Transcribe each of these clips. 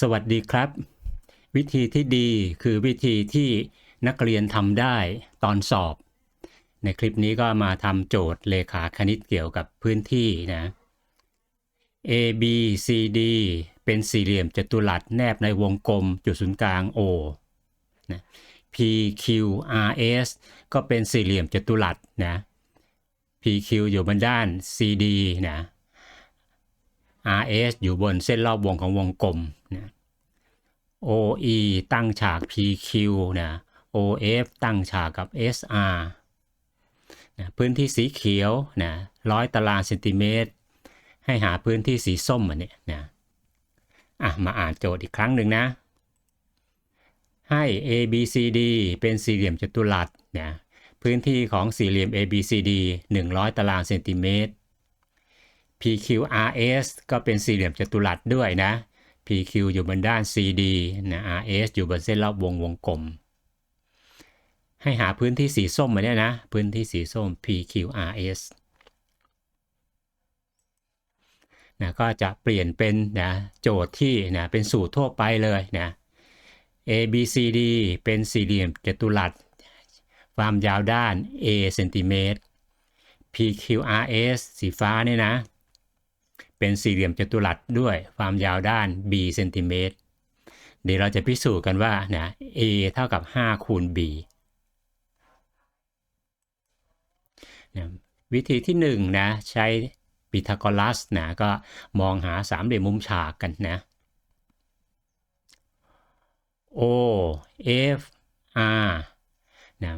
สวัสดีครับ วิธีที่ดีคือวิธีที่นักเรียนทำได้ตอนสอบ ในคลิปนี้ก็มาทำโจทย์เลขาคณิตเกี่ยวกับพื้นที่นะ A B C D เป็นสี่เหลี่ยมจัตุรัสแนบในวงกลมจุดศูนย์กลาง O นะ P Q R S ก็เป็นสี่เหลี่ยมจัตุรัสนะ P Q อยู่บนด้าน C D นะ RS อยู่บนเส้นรอบวงของวงกลมนะ OE ตั้งฉาก PQ นะ OF ตั้งฉากกับ SR นะพื้นที่สีเขียวนะร้อยตารางเซนติเมตร ให้หาพื้นที่สีส้มอันนี้นะอะมาอ่านโจทย์อีกครั้งหนึ่งนะ ให้ ABCD เป็นสี่เหลี่ยมจัตุรัสนะพื้นที่ของสี่เหลี่ยม ABCD 100 ตารางเซนติเมตร PQRS ก็เป็นสี่เหลี่ยมจัตุรัสด้วยนะ PQ อยู่บนด้าน CD นะ RS อยู่บนเส้นรอบวงวงกลม ให้หาพื้นที่สีส้มมาเนี่ยนะ พื้นที่สีส้ม PQRS นะก็จะเปลี่ยนเป็นนะโจทย์ที่นะเป็นสูตรทั่วไปเลยนะ ABCD เป็นสี่เหลี่ยมจัตุรัส ความยาวด้าน A เซนติเมตร PQRS สีฟ้าเนี่ยนะ เป็นสี่เหลี่ยมจัตุรัสด้วยความยาวด้าน b เซนติเมตรเดี๋ยวเราจะพิสูจน์กันว่านะ a เท่ากับ 5 คูณ b นะวิธีที่1นนะใช้ปิทาโกรัสนะก็มองหาสามเหลี่ยมมุมฉากกันนะ O F R นะ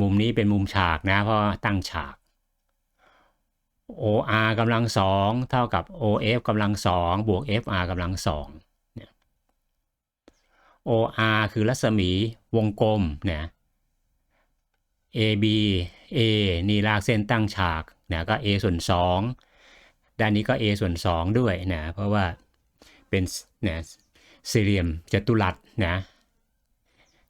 มุมนี้เป็นมุมฉากนะเพราะตั้งฉาก OR กำลังสองเท่ากับ OF กำลังสองบวก FR กำลังสองเนี่ย OR คือรัศมีวงกลมนะ AB A นี่ลากเส้นตั้งฉากนะก็ A ส่วน2ด้านนี้ก็ A ส่วน 2 ด้วยนะเพราะว่าเป็นนะสี่เหลี่ยมจัตุรัสนะ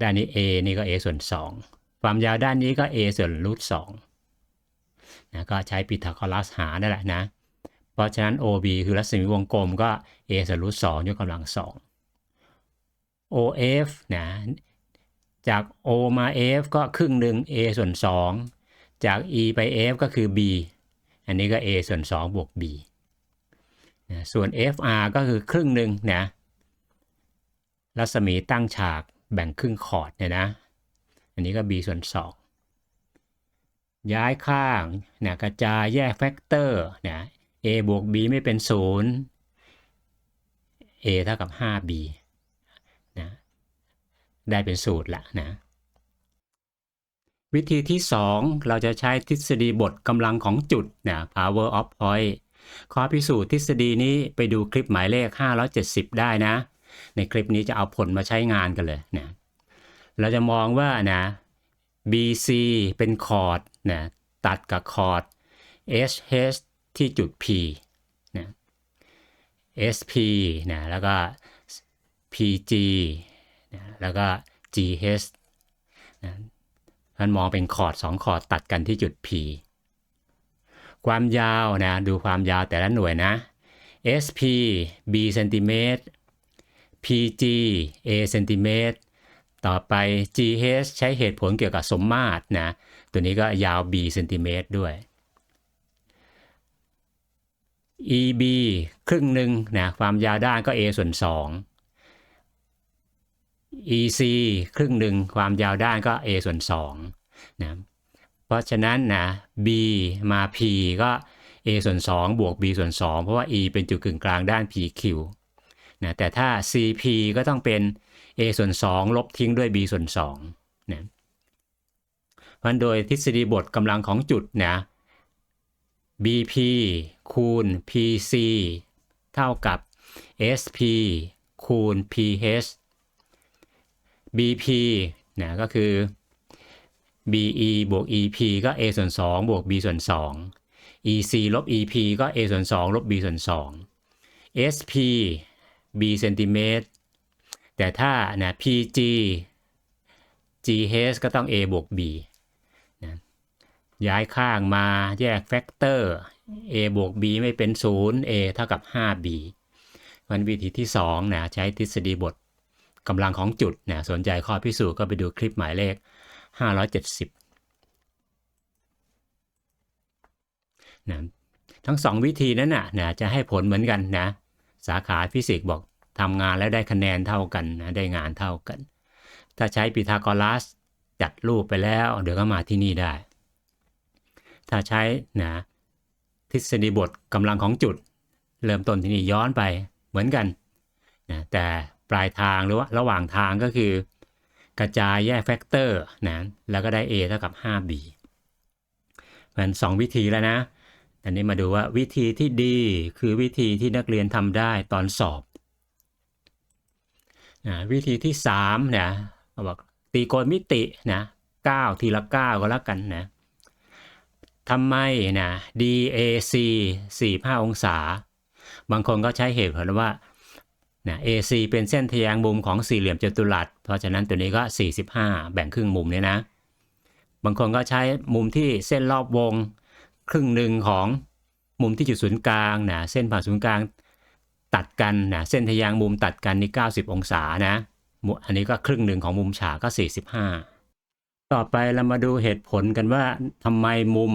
ด้านนี้ A นี่ก็ A ส่วน 2 ความยาวด้านนี้ก็ A ส่วนรูท2 นะก็ใช้ปิทาโกรัสหาได้แหละนะ เพราะฉะนั้น OB คือรัศมีวงกลมก็ A ส่วนรูทสองยกกำลังสอง OF นะจาก O มา F ก็ครึ่งหนึ่ง A ส่วน 2 จาก E ไป F ก็คือ B อันนี้ก็ A ส่วน 2 บวก B นะส่วน FR ก็คือครึ่งหนึ่งนะรัศมีตั้งฉากแบ่งครึ่งขอร์ดเนี่ยนะ อันนี้ก็ B ส่วน 2 ย้ายข้างนะกระจายแยกแฟกเตอร์นะ a บวก b ไม่เป็นศูนย์ a เท่ากับ 5b นะได้เป็นสูตรละนะ วิธีที่ 2 เราจะใช้ทฤษฎีบทกำลังของจุดนะ power of point ข้อพิสูจน์ทฤษฎีนี้ไปดูคลิปหมายเลข 570 ได้นะ ในคลิปนี้จะเอาผลมาใช้งานกันเลยนะเราจะมองว่านะ BC เป็นคอร์ดนะตัดกับคอร์ด SH ที่จุด P นะ SP นะแล้วก็ PG นะแล้วก็ GH นะท่านมองเป็นคอร์ด2คอร์ดตัดกันที่จุด P ความยาวนะดูความยาวแต่ละหน่วยนะ SP B เซนติเมตร PG A เซนติเมตร ต่อไป GH ใช้เหตุผลเกี่ยวกับสมมาตรนะ ตัวนี้ก็ยาว b เซนติเมตรด้วย EB ครึ่งหนึ่งนะความยาวด้านก็ a ส่วน 2 EC ครึ่งหนึ่งความยาวด้านก็ a ส่วน2นะเพราะฉะนั้นนะ b มา p ก็ a ส่วน2บวก b ส่วน2เพราะว่า e เป็นจุดกึ่งกลางด้าน pq นะแต่ถ้า cp ก็ต้องเป็น a ส่วน 2 ลบทิ้งด้วย b ส่วน2นะเพราะโดยทฤษฎีบทกำลังของจุดนะ bp คูณ pc เท่ากับ sp คูณ ph bp นะก็คือ be บวก ep ก็ a ส่วน2บวก b ส่วน2 ec ลบ ep ก็ a ส่วน2ลบ b ส่วน2 sp b เซนติเมตร แต่ถ้านะ PG GH ก็ต้อง A บวก B นะย้ายข้างมาแยกแฟกเตอร์ A บวก B ไม่เป็น 0 A เท่ากับ 5B มันวิธีที่2นะใช้ทฤษฎีบทกำลังของจุดนะสนใจข้อพิสูจน์ก็ไปดูคลิปหมายเลข 570นะทั้งสองวิธีนั้นนะนะจะให้ผลเหมือนกันนะ สาขาฟิสิกส์บอก ทำงานแล้วได้คะแนนเท่ากันนะได้งานเท่ากัน ถ้าใช้พีทาโกรัสจัดรูปไปแล้ว เดี๋ยวก็มาที่นี่ได้ ถ้าใช้นะทฤษฎีบทกำลังของจุด เริ่มต้นที่นี่ย้อนไปเหมือนกันนะแต่ปลายทางหรือว่าระหว่างทางก็คือกระจายแยกแฟกเตอร์นะแล้วก็ได้ a เท่ากับ 5b มันสองวิธีแล้วนะ อันนี้มาดูว่าวิธีที่ดีคือวิธีที่นักเรียนทำได้ตอนสอบ นะวิธีที่3นะเขาบอกตีโกณมิตินะ9ทีละ9ก็แล้วกันนะทำไมนะ DAC 45 องศา บางคนก็ใช้เหตุผลว่านะ AC เป็นเส้นทะแยงมุมของสี่เหลี่ยมจัตุรัส เพราะฉะนั้นตัวนี้ก็ 45 แบ่งครึ่งมุมเนี่ยนะ บางคนก็ใช้มุมที่เส้นรอบวง ครึ่งหนึ่งของมุมที่จุดศูนย์กลางนะเส้นผ่านศูนย์กลาง ตัดกันนะเส้นทะแยงมุมตัดกันนี่90 องศานะ อันนี้ก็ครึ่งหนึ่งของมุมฉากก็ 45 ต่อไปเรามาดูเหตุผลกันว่าทำไมมุม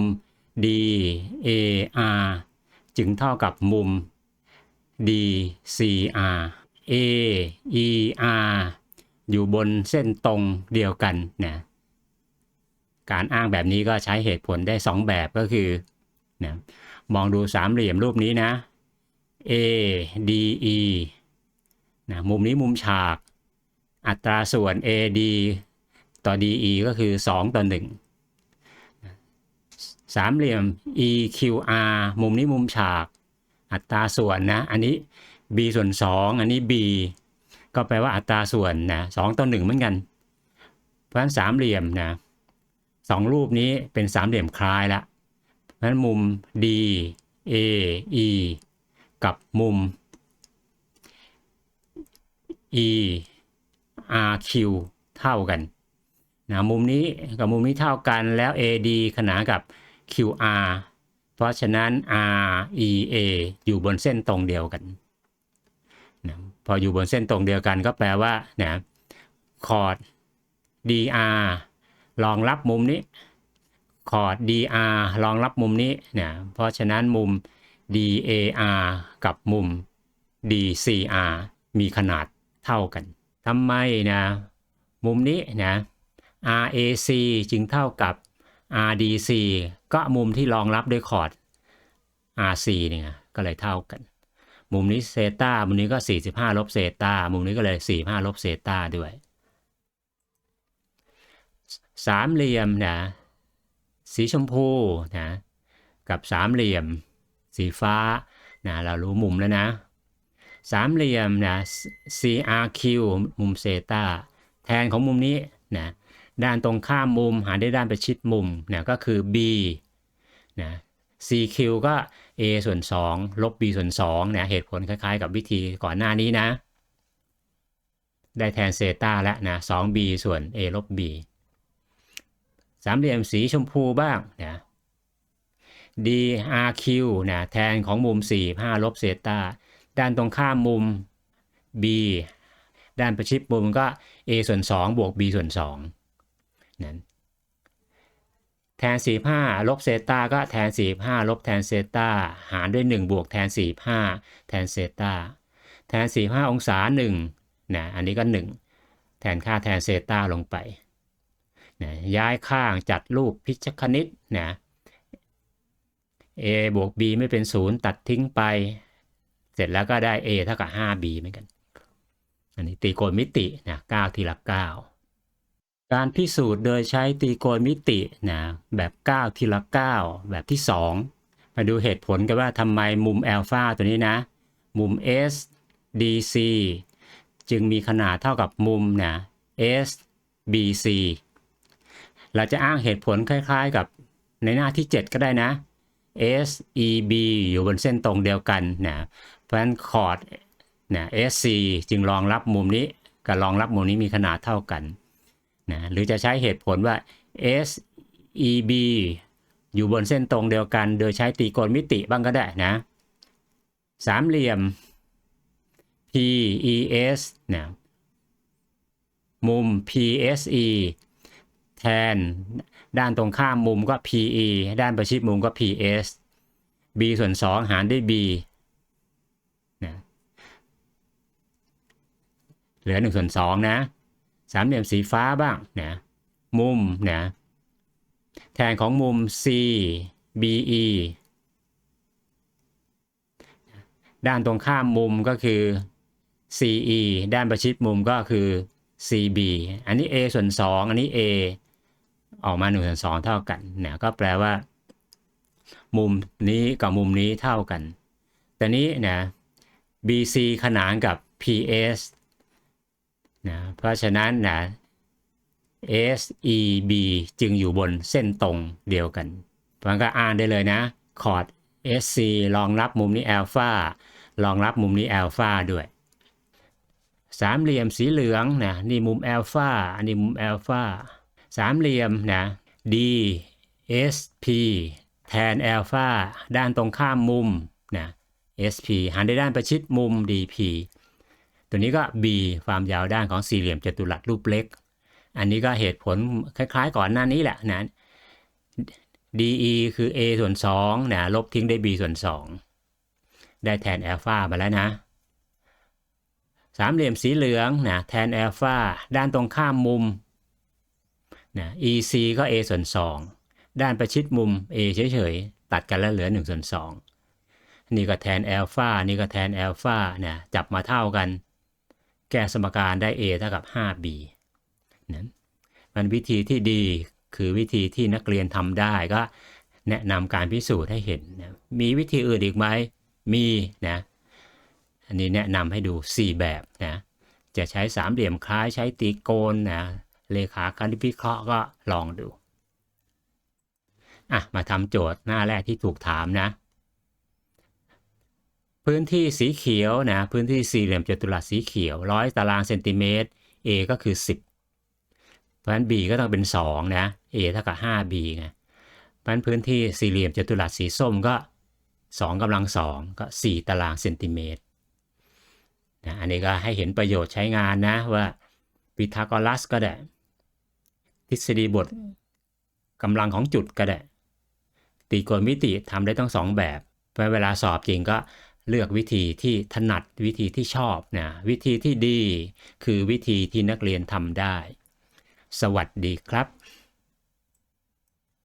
DAR จึงเท่ากับมุม DCR AER อยู่บนเส้นตรงเดียวกันนะการอ้างแบบนี้ก็ใช้เหตุผลได้ 2 แบบก็คือนะมองดูสามเหลี่ยมรูปนี้นะ ADE นะมุมนี้มุมฉาก อัตราส่วน AD ต่อ DE ก็คือ 2 ต่อ 1 สามเหลี่ยม EQR มุมนี้มุมฉาก อัตราส่วนนะ อันนี้ b ส่วน 2 อันนี้ b ก็แปลว่าอัตราส่วนนะ2ต่อ 1 เหมือนกัน เพราะฉะนั้นสามเหลี่ยมนะสองรูปนี้เป็นสามเหลี่ยมคล้ายละเพราะฉะนั้นมุม D A E กับมุม E R Q เท่ากันนะมุมนี้กับมุมนี้เท่ากันแล้ว AD ขนานกับ QR เพราะฉะนั้น REA อยู่บนเส้นตรงเดียวกันนะพออยู่บนเส้นตรงเดียวกันก็แปลว่านะคอร์ด DR รองรับมุมนี้คอร์ด DR รองรับมุมนี้นะเพราะฉะนั้นมุม DAR กับมุม DCR มีขนาดเท่ากันทำไมนะมุมนี้นะ RAC จึงเท่ากับ RDC ก็มุมที่รองรับด้วยคอร์ด RC เนี่ยก็เลยเท่ากัน มุมนี้เซตามุมนี้ก็ 45 ลบเซตามุมนี้ก็เลย 45 ลบเซตาด้วย สามเหลี่ยมนะสีชมพูนะกับสามเหลี่ยม สีฟ้านะเรารู้มุมแล้วนะ สามเหลี่ยมนะ CRQ มุมเซตาแทนของมุมนี้นะด้านตรงข้ามมุมหารได้ด้านประชิดมุมนะก็คือ b นะ CQ ก็ a ส่วน 2 ลบ b ส่วน2นะเหตุผลคล้ายๆ กับวิธีก่อนหน้านี้นะ ได้แทนเซตาแล้วนะ 2b ส่วน a ลบ b สามเหลี่ยมสีชมพูบ้างนะ DRQ นะแทนของมุม 4 5 ลบเซตาด้านตรงข้ามมุม b ด้านประชิดมุมก็ a ส่วน 2 บวก b ส่วน2นั้นแทน 45 ลบเซตาก็แทน 45 ลบแทนเซตาหารด้วย 1 บวกแทน 45 แทนเซตาแทน 45 องศา1นะอันนี้ก็ 1 แทนค่าแทนเซตาลงไปนะย้ายข้างจัดรูปพิชคณิตนะ a บวก b ไม่เป็น 0 ตัดทิ้งไป เสร็จแล้วก็ได้ a เท่ากับ 5b เหมือนกัน อันนี้ตีโกณมิตินะ9ทีละ 9 การพิสูจน์โดยใช้ตีโกณมิตินะแบบ 9 ทีละ 9 แบบที่ 2 มาดูเหตุผลกันว่าทำไมมุมอัลฟาตัวนี้นะ มุม S DC จึงมีขนาดเท่ากับมุมนะ S BC เราจะอ้างเหตุผลคล้าย ๆ กับในหน้าที่ 7 ก็ได้นะ S E B อยู่บนเส้นตรงเดียวกันนะเพราะฉะนั้นคอร์ดนะ SC จึงรองรับมุมนี้กับรองรับมุมนี้มีขนาดเท่ากันนะหรือจะใช้เหตุผลว่า S E B อยู่บนเส้นตรงเดียวกัน โดยใช้ตีโกณมิติบ้างก็ได้นะสามเหลี่ยม PES นะมุม PSE แทน ด้านตรงข้ามมุมก็ PE ด้านประชิดมุมก็ PS b ส่วน 2 หารด้วย b นะเหลือ 1 ส่วน 2 นะสามเหลี่ยมสีฟ้าบ้างนะมุมนะแทนของมุม C BE ด้านตรงข้ามมุมก็คือ CE ด้านประชิดมุมก็คือ CB อันนี้ A ส่วน 2 อันนี้ A ออกมา1ส่วน2เท่ากันน่ะก็แปลว่า มุมนี้กับมุมนี้เท่ากัน แต่นี้นะ BC ขนานกับ PS นะเพราะฉะนั้นนะ SEB จึงอยู่บนเส้นตรงเดียวกันมันก็อ่านได้เลยนะ คอร์ด SC รองรับมุมนี้อัลฟารองรับมุมนี้อัลฟาด้วย สามเหลี่ยมสีเหลืองนะนี่มุมอัลฟาอันนี้มุมอัลฟา สามเหลี่ยมนะ D S P แทนอัลฟาด้านตรงข้ามมุมนะ SP หันในด้านประชิดมุม DP ตัวนี้ก็ B ความยาวด้านของสี่เหลี่ยมจัตุรัสรูปเล็ก อันนี้ก็เหตุผลคล้ายๆก่อนหน้านี้แหละนะ DE คือ A ส่วน2นะลบทิ้งได้ B ส่วน 2 ได้แทนอัลฟามาแล้วนะสามเหลี่ยมสีเหลืองนะแทนอัลฟาด้านตรงข้ามมุม นะ EC ก็ A ส่วน 2 ด้านประชิดมุม A เฉยๆ ตัดกันแล้วเหลือ1ส่วน2นี่ก็แทนอัลฟานี่ก็แทนอัลฟานะจับมาเท่ากัน แก้สมการได้ A เท่ากับ 5B นั้นมันวิธีที่ดีคือวิธีที่นักเรียนทำได้ก็แนะนำการพิสูจน์ให้เห็นนะมีวิธีอื่นอีกไหมมีนะอันนี้แนะนำให้ดู 4 แบบนะจะใช้สามเหลี่ยมคล้ายใช้ตีโกนนะ เลขาคณิตวิเคราะห์ก็ลองดูอะมาทำโจทย์หน้าแรกที่ถูกถามนะ พื้นที่สีเขียวนะพื้นที่สี่เหลี่ยมจัตุรัสสีเขียวร้อยตารางเซนติเมตร A ก็คือ 10 เพราะฉะนั้น B ก็ต้องเป็น2นะ A เท่ากับ 5B ไงเพราะฉะนั้นพื้นที่สี่เหลี่ยมจัตุรัสสีส้มก็2กำลัง2ก็ 4 ตารางเซนติเมตรนะอันนี้ก็ให้เห็นประโยชน์ใช้งานนะว่าพีทาโกรัสก็ได้ ทฤษฎีบทกำลังของจุดก็ได้ตีโกณมิติทำได้ทั้งสองแบบเพราะเวลาสอบจริงก็เลือกวิธีที่ถนัดวิธีที่ชอบนะวิธีที่ดี คือวิธีที่นักเรียนทำได้ สวัสดีครับ